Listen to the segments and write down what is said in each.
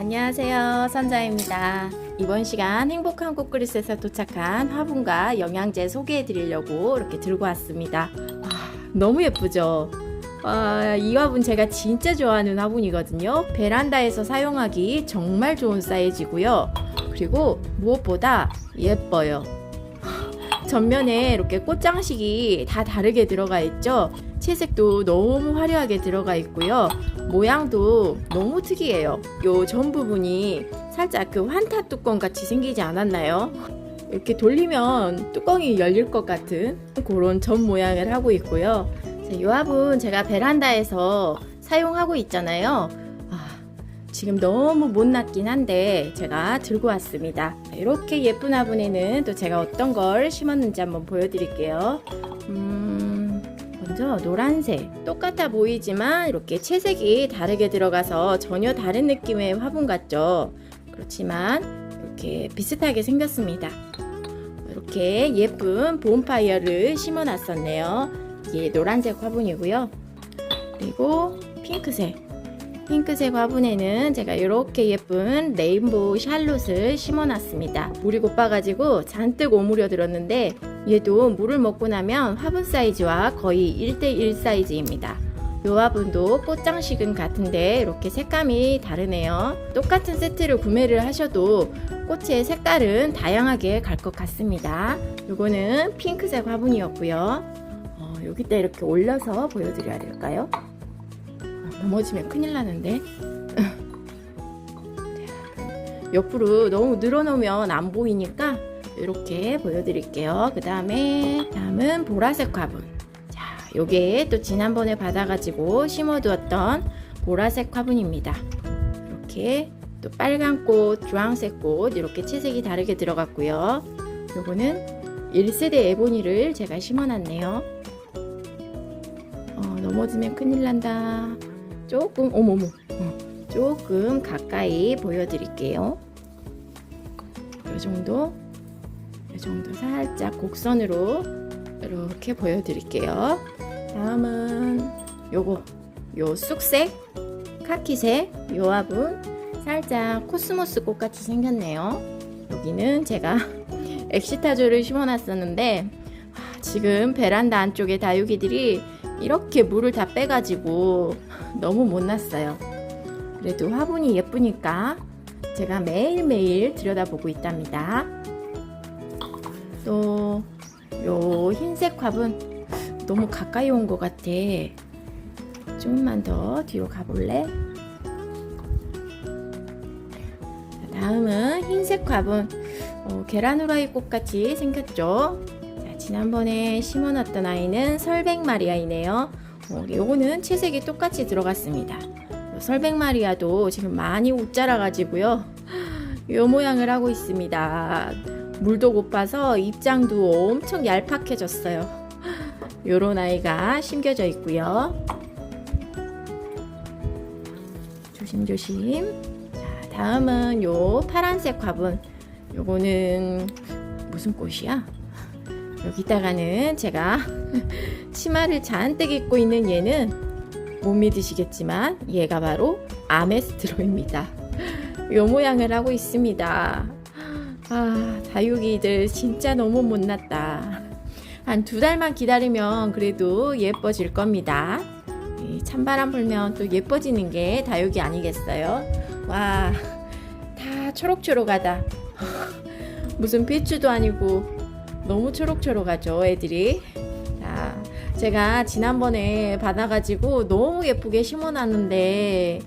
안녕하세요. 선자입니다. 이번 시간 행복한 꽃그릇에서 도착한 화분과 영양제 소개해 드리려고 이렇게 들고 왔습니다. 와, 너무 예쁘죠? 와, 이 화분 제가 진짜 좋아하는 화분이거든요. 베란다에서 사용하기 정말 좋은 사이즈고요. 그리고 무엇보다 예뻐요. 전면에 이렇게 꽃장식이 다 다르게 들어가 있죠. 채색도 너무 화려하게 들어가 있고요. 모양도 너무 특이해요. 요 전 부분이 살짝 그 환타 뚜껑 같이 생기지 않았나요? 이렇게 돌리면 뚜껑이 열릴 것 같은 그런 전 모양을 하고 있고요. 자, 이 화분 제가 베란다에서 사용하고 있잖아요. 아, 지금 너무 못났긴 한데 제가 들고 왔습니다. 이렇게 예쁜 화분에는 또 제가 어떤 걸 심었는지 한번 보여드릴게요. 음, 먼저 노란색. 똑같아 보이지만 이렇게 채색이 다르게 들어가서 전혀 다른 느낌의 화분 같죠? 그렇지만 이렇게 비슷하게 생겼습니다. 이렇게 예쁜 본파이어를 심어 놨었네요. 이게 노란색 화분이고요. 그리고 핑크색. 핑크색 화분에는 제가 이렇게 예쁜 레인보우 샬롯을 심어놨습니다. 물이 고파가지고 잔뜩 오므려 들었는데 얘도 물을 먹고 나면 화분 사이즈와 거의 1대1 사이즈입니다. 이 화분도 꽃장식은 같은데 이렇게 색감이 다르네요. 똑같은 세트를 구매를 하셔도 꽃의 색깔은 다양하게 갈 것 같습니다. 이거는 핑크색 화분이었고요. 어, 여기다 이렇게 올려서 보여드려야 될까요? 넘어지면 큰일 나는데. 옆으로 너무 늘어놓으면 안 보이니까 이렇게 보여드릴게요. 그 다음에 다음은 보라색 화분. 자, 요게 또 지난번에 받아가지고 심어두었던 보라색 화분입니다. 이렇게 또 빨간 꽃, 주황색 꽃 이렇게 채색이 다르게 들어갔고요. 요거는 1세대 에보니를 제가 심어놨네요. 어, 넘어지면 큰일 난다. 조금 어머머 어, 조금 가까이 보여드릴게요. 이 정도 이 정도 살짝 곡선으로 이렇게 보여드릴게요. 다음은 요거 요 쑥색 카키색 요 화분 살짝 코스모스 꽃같이 생겼네요. 여기는 제가 엑시타조를 심어놨었는데 아, 지금 베란다 안쪽에 다육이들이 이렇게 물을 다 빼가지고 너무 못났어요. 그래도 화분이 예쁘니까 제가 매일매일 들여다보고 있답니다. 또, 요 흰색 화분 너무 가까이 온 것 같아. 조금만 더 뒤로 가볼래? 다음은 흰색 화분. 어, 계란 후라이 꽃같이 생겼죠? 자, 지난번에 심어놨던 아이는 설백마리아이네요. 어, 요거는 채색이 똑같이 들어갔습니다. 설백마리아도 지금 많이 옷 자라가지고요. 요 모양을 하고 있습니다. 물도 고파서 입장도 엄청 얄팍해졌어요. 요런 아이가 심겨져 있고요. 조심조심. 자, 다음은 요 파란색 화분. 요거는 무슨 꽃이야? 여기다가는 제가 치마를 잔뜩 입고 있는 얘는 못 믿으시겠지만 얘가 바로 아메스트로입니다. 요 모양을 하고 있습니다. 아, 다육이들 진짜 너무 못났다. 한 두 달만 기다리면 그래도 예뻐질 겁니다. 이 찬바람 불면 또 예뻐지는 게 다육이 아니겠어요? 와, 다 초록초록하다. 무슨 배추도 아니고 너무 초록초록하죠, 애들이. 자, 제가 지난번에 받아가지고 너무 예쁘게 심어놨는데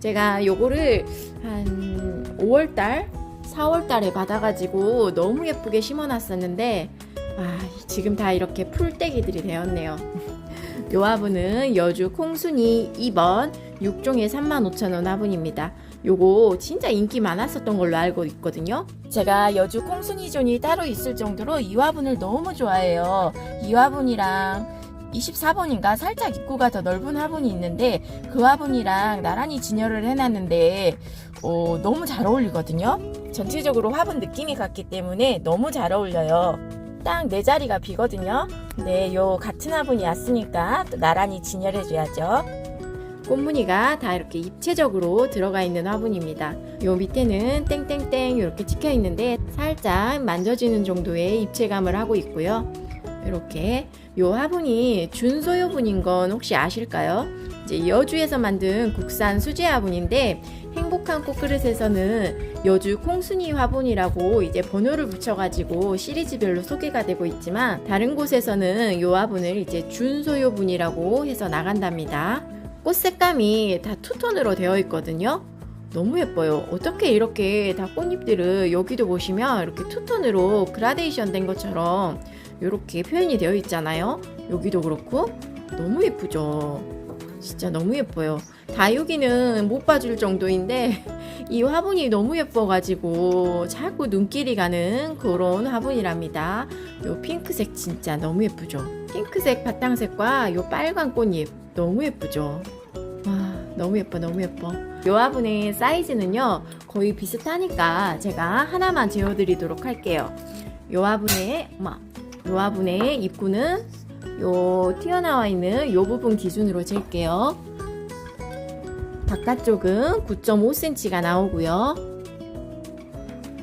제가 요거를 한 5월달, 4월달에 받아가지고 너무 예쁘게 심어놨었는데 아, 지금 다 이렇게 풀떼기들이 되었네요. 요 화분은 여주 콩순이 2번 6종에 35,000원 화분입니다. 요거 진짜 인기 많았었던 걸로 알고 있거든요. 제가 여주 콩순이존이 따로 있을 정도로 이 화분을 너무 좋아해요. 이 화분이랑 24번인가 살짝 입구가 더 넓은 화분이 있는데 그 화분이랑 나란히 진열을 해놨는데 어, 너무 잘 어울리거든요. 전체적으로 화분 느낌이 같기 때문에 너무 잘 어울려요. 딱 네 자리가 비거든요. 근데 요 같은 화분이 왔으니까 또 나란히 진열해줘야죠. 꽃무늬가 다 이렇게 입체적으로 들어가 있는 화분입니다. 요 밑에는 땡땡땡 이렇게 찍혀 있는데 살짝 만져지는 정도의 입체감을 하고 있고요. 이렇게 요 화분이 준소요분인 건 혹시 아실까요? 이제 여주에서 만든 국산 수제 화분인데 행복한 꽃그릇에서는 여주 콩순이 화분이라고 이제 번호를 붙여가지고 시리즈별로 소개가 되고 있지만 다른 곳에서는 요 화분을 이제 준소요분이라고 해서 나간답니다. 꽃 색감이 다 투톤으로 되어 있거든요. 너무 예뻐요. 어떻게 이렇게 다 꽃잎들을 여기도 보시면 이렇게 투톤으로 그라데이션 된 것처럼 이렇게 표현이 되어 있잖아요. 여기도 그렇고 너무 예쁘죠. 진짜 너무 예뻐요. 다육이는 못 봐줄 정도인데 이 화분이 너무 예뻐가지고 자꾸 눈길이 가는 그런 화분이랍니다. 요 핑크색 진짜 너무 예쁘죠. 핑크색 바탕색과 요 빨간 꽃잎 너무 예쁘죠. 와 너무 예뻐 너무 예뻐. 요 화분의 사이즈는요 거의 비슷하니까 제가 하나만 재워드리도록 할게요. 요 화분의 요 화분의 입구는 요 튀어나와 있는 요 부분 기준으로 잴게요. 바깥쪽은 9.5cm가 나오고요.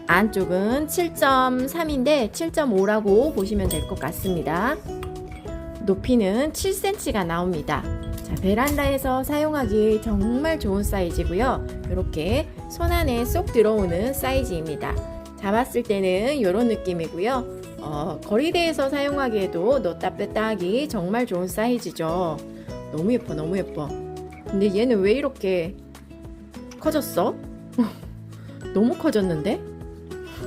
안쪽은 7.3인데 7.5라고 보시면 될 것 같습니다. 높이는 7cm가 나옵니다. 자, 베란다에서 사용하기 정말 좋은 사이즈고요. 이렇게 손 안에 쏙 들어오는 사이즈입니다. 잡았을 때는 이런 느낌이고요. 어, 거리대에서 사용하기에도 넣다 뺐다 하기 정말 좋은 사이즈죠. 너무 예뻐, 너무 예뻐. 근데 얘는 왜 이렇게 커졌어? 너무 커졌는데?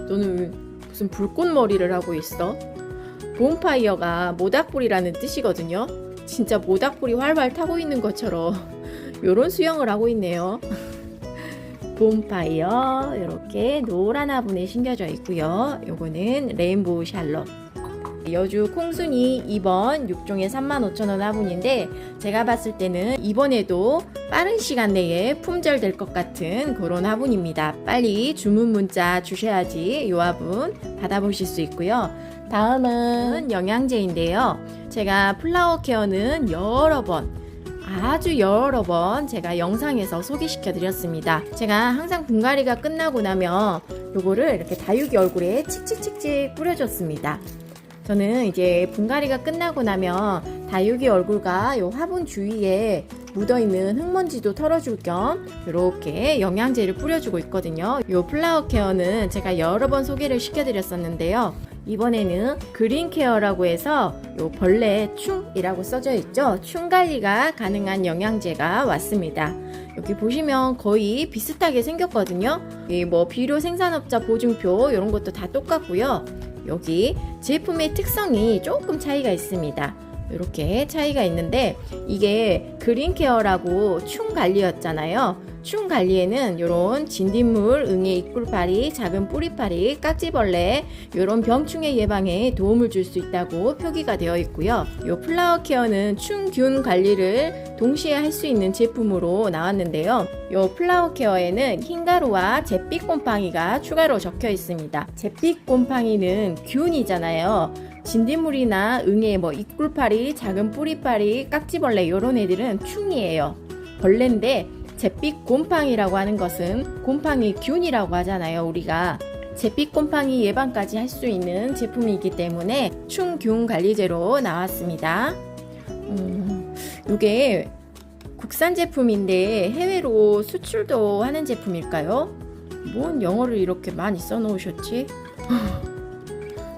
너는 왜 무슨 불꽃머리를 하고 있어? 봄파이어가 모닥불이라는 뜻이거든요. 진짜 모닥불이 활활 타고 있는 것처럼 요런 수영을 하고 있네요. 봄파이어 이렇게 노란 화분에 심겨져 있고요. 요거는 레인보우 샬롯. 여주 콩순이 2번 6종에 35,000원 화분인데 제가 봤을 때는 이번에도 빠른 시간 내에 품절될 것 같은 그런 화분입니다. 빨리 주문 문자 주셔야지 이 화분 받아보실 수 있고요. 다음은 영양제인데요. 제가 플라워 케어는 여러 번 아주 여러 번 제가 영상에서 소개시켜 드렸습니다. 제가 항상 분갈이가 끝나고 나면 요거를 이렇게 다육이 얼굴에 칙칙칙칙 뿌려줬습니다. 저는 이제 분갈이가 끝나고 나면 다육이 얼굴과 요 화분 주위에 묻어있는 흙먼지도 털어줄 겸 이렇게 영양제를 뿌려주고 있거든요. 요 플라워 케어는 제가 여러 번 소개를 시켜드렸었는데요. 이번에는 그린 케어라고 해서 요 벌레 충이라고 써져 있죠. 충 관리가 가능한 영양제가 왔습니다. 여기 보시면 거의 비슷하게 생겼거든요. 이 뭐 비료 생산업자 보증표 이런 것도 다 똑같고요. 여기 제품의 특성이 조금 차이가 있습니다. 이렇게 차이가 있는데 이게 그린 케어라고 충 관리였잖아요. 충 관리에는 이런 진딧물, 응애 입꿀파리, 작은 뿌리파리, 깍지벌레 이런 병충해 예방에 도움을 줄 수 있다고 표기가 되어 있고요. 이 플라워 케어는 충균 관리를 동시에 할 수 있는 제품으로 나왔는데요. 이 플라워 케어에는 흰가루와 잿빛 곰팡이가 추가로 적혀 있습니다. 잿빛 곰팡이는 균이잖아요. 진딧물이나 응애, 뭐 입꿀파리, 작은 뿌리파리, 깍지벌레 이런 애들은 충이에요. 벌레인데 잿빛 곰팡이라고 하는 것은 곰팡이 균이라고 하잖아요. 우리가 잿빛 곰팡이 예방까지 할 수 있는 제품이기 때문에 충균 관리제로 나왔습니다. 음, 이게 국산 제품인데 해외로 수출도 하는 제품일까요? 뭔 영어를 이렇게 많이 써놓으셨지?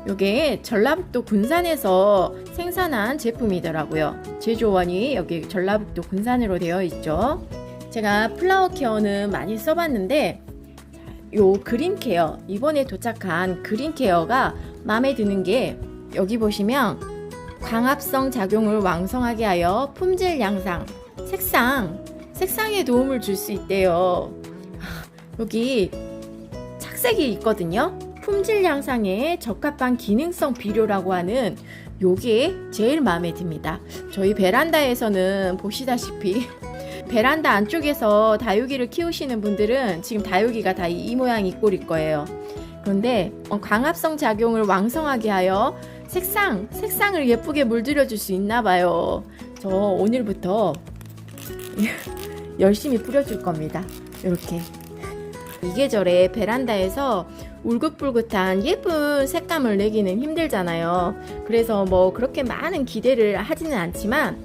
이게 전라북도 군산에서 생산한 제품이더라고요. 제조원이 여기 전라북도 군산으로 되어 있죠. 제가 플라워 케어는 많이 써봤는데 요 그린 케어 이번에 도착한 그린 케어가 마음에 드는 게 여기 보시면 광합성 작용을 왕성하게 하여 품질 양상 색상 색상에 도움을 줄 수 있대요. 여기 착색이 있거든요. 품질 향상에 적합한 기능성 비료라고 하는 요게 제일 마음에 듭니다. 저희 베란다에서는 보시다시피 베란다 안쪽에서 다육이를 키우시는 분들은 지금 다육이가 다 이 모양 이 꼴일 거예요. 그런데 어, 광합성 작용을 왕성하게 하여 색상, 색상을 예쁘게 물들여 줄 수 있나 봐요. 저 오늘부터 열심히 뿌려줄 겁니다. 이렇게 이 계절에 베란다에서 울긋불긋한 예쁜 색감을 내기는 힘들잖아요. 그래서 뭐 그렇게 많은 기대를 하지는 않지만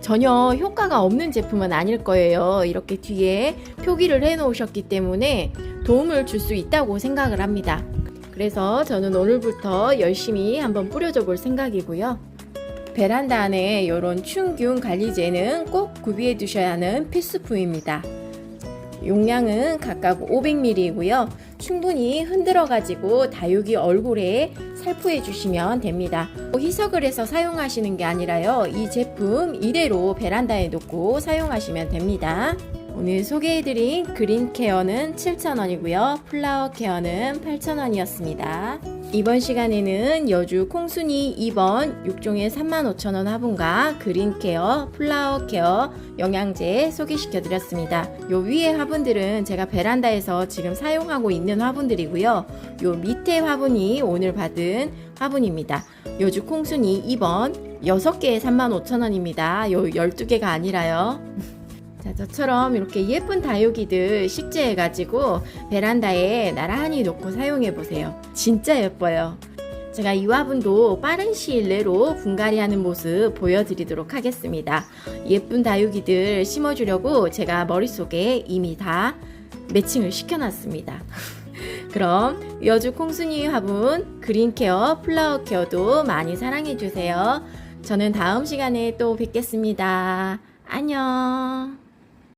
전혀 효과가 없는 제품은 아닐 거예요. 이렇게 뒤에 표기를 해 놓으셨기 때문에 도움을 줄 수 있다고 생각을 합니다. 그래서 저는 오늘부터 열심히 한번 뿌려줘 볼 생각이고요. 베란다 안에 이런 충균 관리제는 꼭 구비해 두셔야 하는 필수품입니다. 용량은 각각 500ml이고요. 충분히 흔들어 가지고 다육이 얼굴에 살포해 주시면 됩니다. 희석을 해서 사용하시는 게 아니라요. 이 제품 이대로 베란다에 놓고 사용하시면 됩니다. 오늘 소개해드린 그린 케어는 7,000원이고요. 플라워 케어는 8,000원이었습니다. 이번 시간에는 여주 콩순이 2번 6종에 35,000원 화분과 그린 케어, 플라워 케어, 영양제 소개시켜 드렸습니다. 요 위에 화분들은 제가 베란다에서 지금 사용하고 있는 화분들이고요. 요 밑에 화분이 오늘 받은 화분입니다. 여주 콩순이 2번 6개에 35,000원입니다. 요 12개가 아니라요. 자, 저처럼 이렇게 예쁜 다육이들 식재해 가지고 베란다에 나란히 놓고 사용해 보세요. 진짜 예뻐요. 제가 이 화분도 빠른 시일 내로 분갈이 하는 모습 보여드리도록 하겠습니다. 예쁜 다육이들 심어주려고 제가 머릿속에 이미 다 매칭을 시켜놨습니다. 그럼 여주 콩순이 화분 그린케어 플라워 케어도 많이 사랑해주세요. 저는 다음 시간에 또 뵙겠습니다. 안녕.